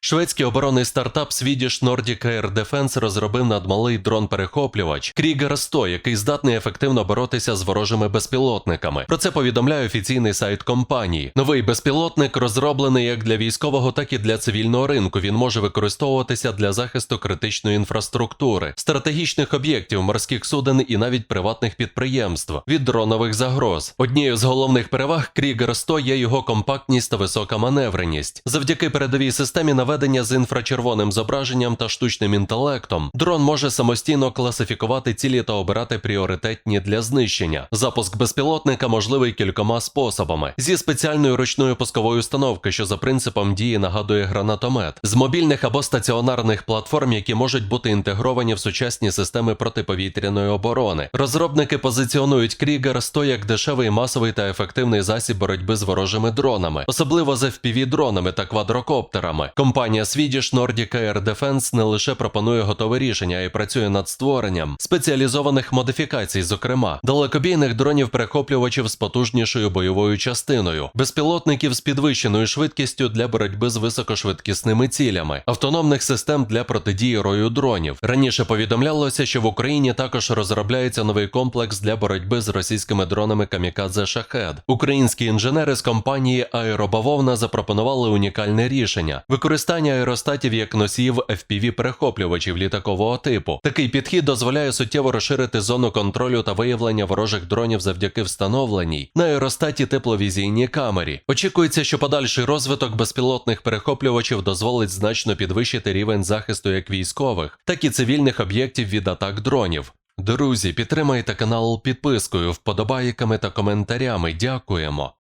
Шведський оборонний стартап Swedish Nordic Air Defense розробив надмалий дрон-перехоплювач Krieger 100, який здатний ефективно боротися з ворожими безпілотниками. Про це повідомляє офіційний сайт компанії. Новий безпілотник розроблений як для військового, так і для цивільного ринку. Він може використовуватися для захисту критичної інфраструктури, стратегічних об'єктів, морських суден і навіть приватних підприємств від дронових загроз. Однією з головних переваг Krieger 100 є його компактність та висока маневреність. Завдяки передовій системі наведення з інфрачервоним зображенням та штучним інтелектом, дрон може самостійно класифікувати цілі та обирати пріоритетні для знищення. Запуск безпілотника можливий кількома способами: зі спеціальною ручною пусковою установки, що за принципом дії нагадує гранатомет, з мобільних або стаціонарних платформ, які можуть бути інтегровані в сучасні системи протиповітряної оборони. Розробники позиціонують Крігер 100 як дешевий, масовий та ефективний засіб боротьби з ворожими дронами, особливо з FPV-дронами та квадрокоптерами. Компанія Swedish Nordic Air Defense не лише пропонує готове рішення, а й працює над створенням спеціалізованих модифікацій, зокрема далекобійних дронів-перехоплювачів з потужнішою бойовою частиною, безпілотників з підвищеною швидкістю для боротьби з високошвидкісними цілями, автономних систем для протидії рою дронів. Раніше повідомлялося, що в Україні також розробляється новий комплекс для боротьби з російськими дронами Камікадзе Шахед. Українські інженери з компанії Аеробавовна запропонували унікальне рішення використання аеростатів як носіїв fpv перехоплювачів літакового типу. Такий підхід дозволяє суттєво розширити зону контролю та виявлення ворожих дронів завдяки встановленій на аеростаті тепловізійній камері. Очікується, що подальший розвиток безпілотних перехоплювачів дозволить значно підвищити рівень захисту як військових, так і цивільних об'єктів від атак дронів. Друзі, підтримайте канал підпискою, вподобайками та коментарями. Дякуємо.